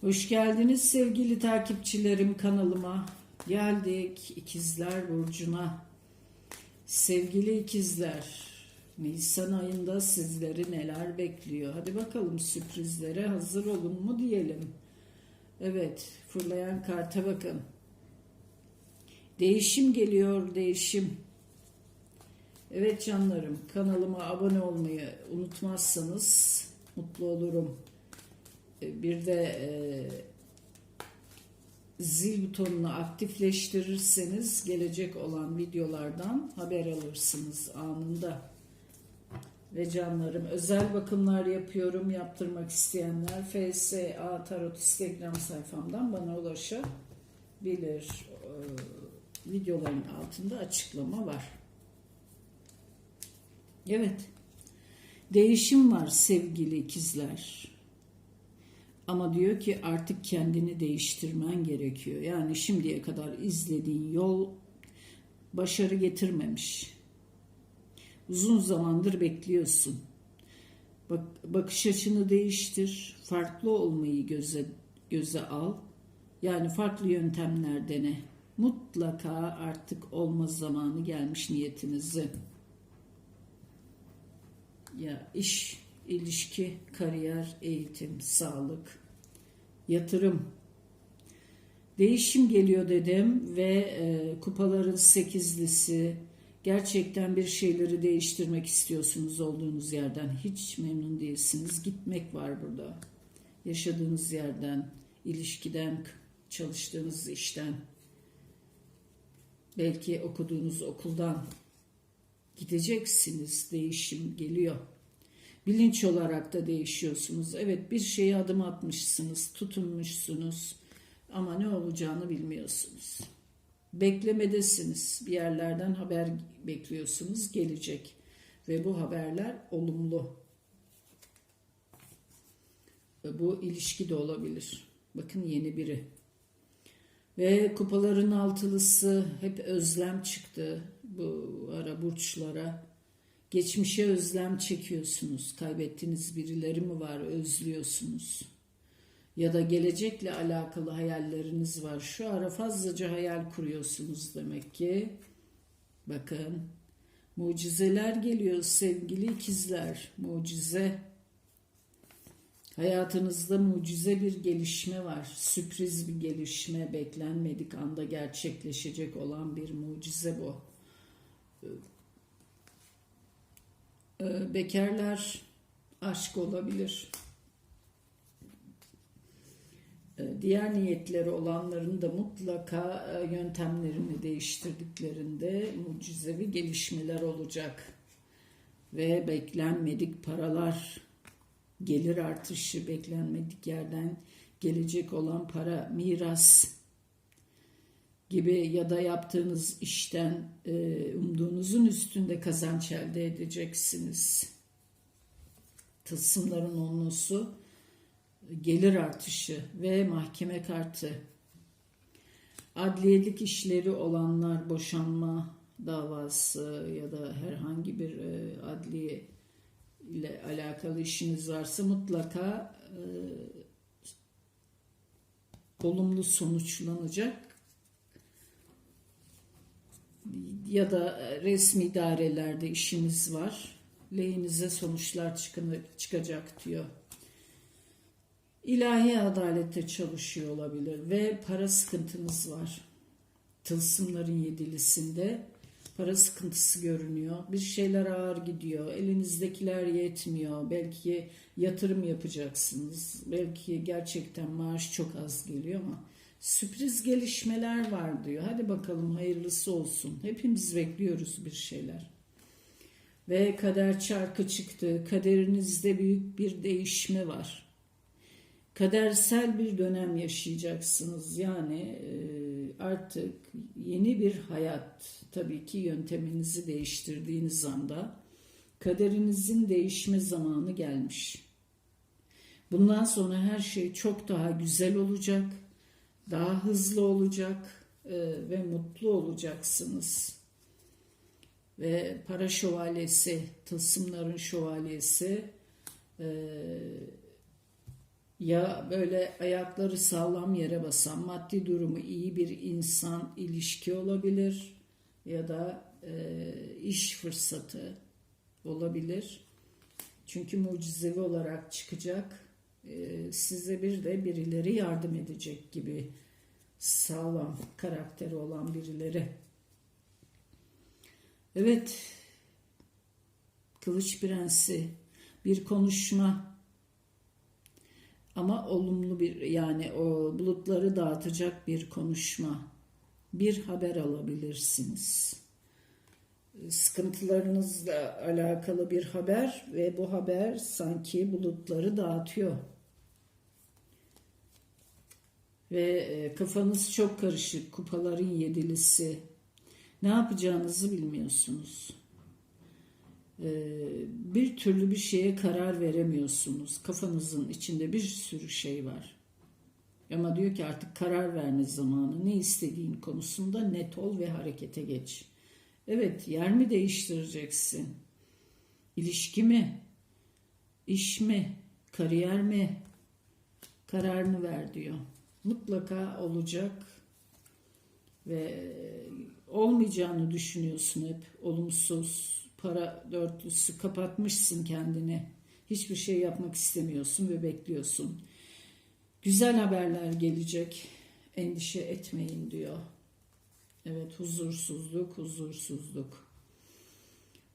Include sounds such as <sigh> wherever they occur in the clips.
Hoş geldiniz sevgili takipçilerim kanalıma. Geldik İkizler Burcu'na. Sevgili ikizler, Nisan ayında sizleri neler bekliyor? Hadi bakalım sürprizlere hazır olun mu diyelim. Evet, fırlayan karta bakın. Değişim geliyor, değişim. Evet canlarım, kanalıma abone olmayı unutmazsanız mutlu olurum. E, Bir de e, zil butonunu aktifleştirirseniz gelecek olan videolardan haber alırsınız anında. Ve canlarım özel bakımlar yapıyorum. Yaptırmak isteyenler FSA Tarot Instagram sayfamdan bana ulaşabilir. E, videoların altında açıklama var. Evet. Değişim var sevgili ikizler. Ama diyor ki artık kendini değiştirmen gerekiyor. Yani şimdiye kadar izlediğin yol başarı getirmemiş. Uzun zamandır bekliyorsun. Bak, bakış açını değiştir. Farklı olmayı göze göze al. Yani farklı yöntemler dene. Mutlaka artık olma zamanı gelmiş niyetinizi. Ya iş, ilişki, kariyer, eğitim, sağlık, yatırım. Değişim geliyor dedim ve e, kupaların sekizlisi gerçekten bir şeyleri değiştirmek istiyorsunuz olduğunuz yerden hiç memnun değilsiniz. Gitmek var burada. Yaşadığınız yerden, ilişkiden, çalıştığınız işten, belki okuduğunuz okuldan gideceksiniz. Değişim geliyor. Bilinç olarak da değişiyorsunuz. Evet bir şeye adım atmışsınız, tutunmuşsunuz ama ne olacağını bilmiyorsunuz. Beklemedesiniz. Bir yerlerden haber bekliyorsunuz, gelecek. Ve bu haberler olumlu. Bu ilişki de olabilir. Bakın yeni biri. Ve kupaların altılısı hep özlem çıktı bu ara burçlara. Geçmişe özlem çekiyorsunuz. Kaybettiğiniz birileri mi var özlüyorsunuz. Ya da gelecekle alakalı hayalleriniz var. Şu ara fazlaca hayal kuruyorsunuz demek ki. Bakın mucizeler geliyor sevgili ikizler. Mucize. Hayatınızda mucize bir gelişme var. Sürpriz bir gelişme, beklenmedik anda gerçekleşecek olan bir mucize bu. Ee, Bekarlar aşk olabilir. Ee, Diğer niyetleri olanların da mutlaka e, yöntemlerini değiştirdiklerinde mucizevi gelişmeler olacak. Ve beklenmedik paralar gelir artışı beklenmedik yerden gelecek olan para, miras gibi ya da yaptığınız işten e, umduğunuzun üstünde kazanç elde edeceksiniz. Tılsımların onlusu gelir artışı ve mahkeme kartı. Adliyelik işleri olanlar boşanma davası ya da herhangi bir e, adliye ile alakalı işiniz varsa mutlaka e, olumlu sonuçlanacak ya da resmi idarelerde işiniz var lehinize sonuçlar çıkını- çıkacak diyor. İlahi adalette çalışıyor olabilir ve para sıkıntınız var. Tılsımların yedilisinde para sıkıntısı görünüyor. Bir şeyler ağır gidiyor. Elinizdekiler yetmiyor. Belki yatırım yapacaksınız. Belki gerçekten maaş çok az geliyor ama sürpriz gelişmeler var diyor. Hadi bakalım hayırlısı olsun. Hepimiz bekliyoruz bir şeyler. Ve kader çarkı çıktı. Kaderinizde büyük bir değişme var kadersel bir dönem yaşayacaksınız. Yani e, artık yeni bir hayat tabii ki yönteminizi değiştirdiğiniz anda kaderinizin değişme zamanı gelmiş. Bundan sonra her şey çok daha güzel olacak, daha hızlı olacak e, ve mutlu olacaksınız. Ve para şövalyesi, tılsımların şövalyesi e, ya böyle ayakları sağlam yere basan, maddi durumu iyi bir insan ilişki olabilir ya da e, iş fırsatı olabilir. Çünkü mucizevi olarak çıkacak. E, size bir de birileri yardım edecek gibi sağlam karakteri olan birileri. Evet, Kılıç Prensi bir konuşma ama olumlu bir yani o bulutları dağıtacak bir konuşma. Bir haber alabilirsiniz. Sıkıntılarınızla alakalı bir haber ve bu haber sanki bulutları dağıtıyor. Ve e, kafanız çok karışık, kupaların yedilisi. Ne yapacağınızı bilmiyorsunuz. Ee, bir türlü bir şeye karar veremiyorsunuz. Kafanızın içinde bir sürü şey var. Ama diyor ki artık karar verme zamanı. Ne istediğin konusunda net ol ve harekete geç. Evet, yer mi değiştireceksin? İlişki mi? İş mi? Kariyer mi? Kararını ver diyor. Mutlaka olacak ve olmayacağını düşünüyorsun hep olumsuz para dörtlüsü kapatmışsın kendini. Hiçbir şey yapmak istemiyorsun ve bekliyorsun. Güzel haberler gelecek. Endişe etmeyin diyor. Evet huzursuzluk, huzursuzluk.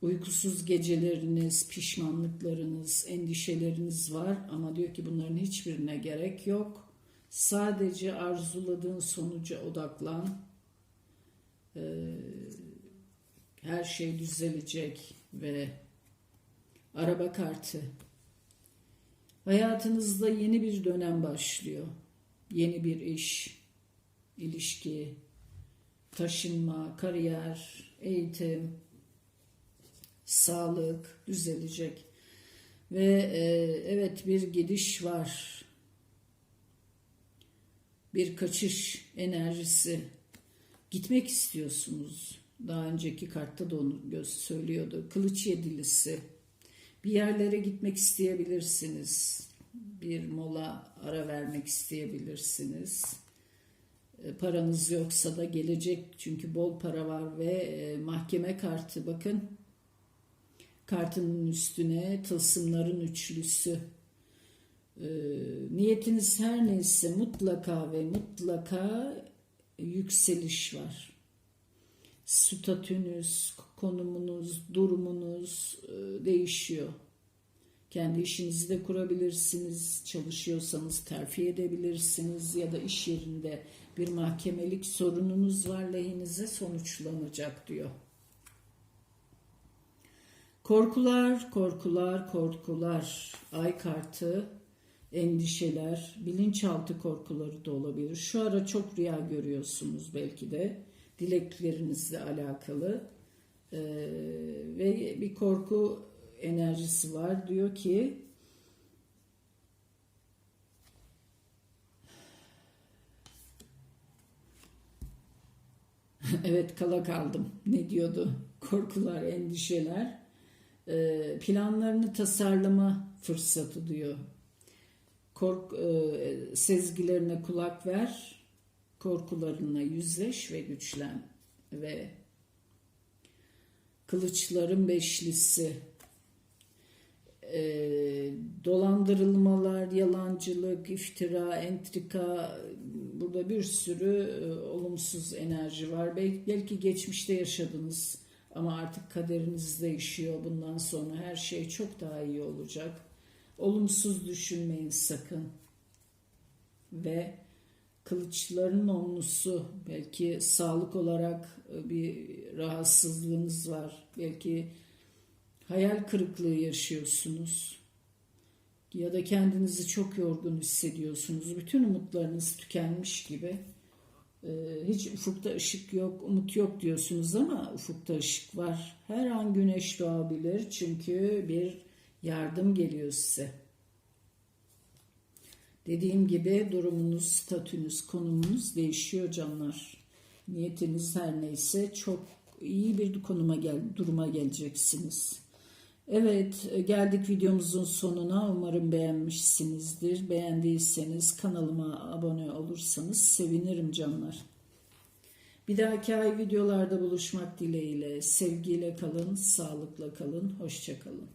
Uykusuz geceleriniz, pişmanlıklarınız, endişeleriniz var ama diyor ki bunların hiçbirine gerek yok. Sadece arzuladığın sonuca odaklan. Ee, her şey düzelecek ve araba kartı. Hayatınızda yeni bir dönem başlıyor. Yeni bir iş, ilişki, taşınma, kariyer, eğitim, sağlık düzelecek. Ve e, evet bir gidiş var. Bir kaçış enerjisi. Gitmek istiyorsunuz. Daha önceki kartta da onu göz söylüyordu. Kılıç yedilisi. Bir yerlere gitmek isteyebilirsiniz. Bir mola ara vermek isteyebilirsiniz. E, paranız yoksa da gelecek çünkü bol para var ve e, mahkeme kartı bakın. Kartının üstüne tılsımların üçlüsü. E, niyetiniz her neyse mutlaka ve mutlaka yükseliş var statünüz, konumunuz, durumunuz e, değişiyor. Kendi işinizi de kurabilirsiniz, çalışıyorsanız terfi edebilirsiniz ya da iş yerinde bir mahkemelik sorununuz var lehinize sonuçlanacak diyor. Korkular, korkular, korkular, ay kartı, endişeler, bilinçaltı korkuları da olabilir. Şu ara çok rüya görüyorsunuz belki de dileklerinizle alakalı ee, ve bir korku enerjisi var. Diyor ki <laughs> evet kala kaldım. Ne diyordu? Korkular, endişeler. Ee, planlarını tasarlama fırsatı diyor. Kork, e, sezgilerine kulak ver korkularına yüzleş ve güçlen ve kılıçların beşlisi e, dolandırılmalar, yalancılık, iftira, entrika burada bir sürü e, olumsuz enerji var. Belki, belki geçmişte yaşadınız ama artık kaderiniz değişiyor. Bundan sonra her şey çok daha iyi olacak. Olumsuz düşünmeyin sakın. Ve kılıçların onlusu belki sağlık olarak e, bir rahatsızlığınız var. Belki hayal kırıklığı yaşıyorsunuz. Ya da kendinizi çok yorgun hissediyorsunuz. Bütün umutlarınız tükenmiş gibi. E, hiç ufukta ışık yok, umut yok diyorsunuz ama ufukta ışık var. Her an güneş doğabilir çünkü bir yardım geliyor size. Dediğim gibi durumunuz, statünüz, konumunuz değişiyor canlar. Niyetiniz her neyse çok iyi bir konuma gel, duruma geleceksiniz. Evet, geldik videomuzun sonuna. Umarım beğenmişsinizdir. Beğendiyseniz kanalıma abone olursanız sevinirim canlar. Bir dahaki ay videolarda buluşmak dileğiyle. Sevgiyle kalın, sağlıkla kalın, hoşça kalın.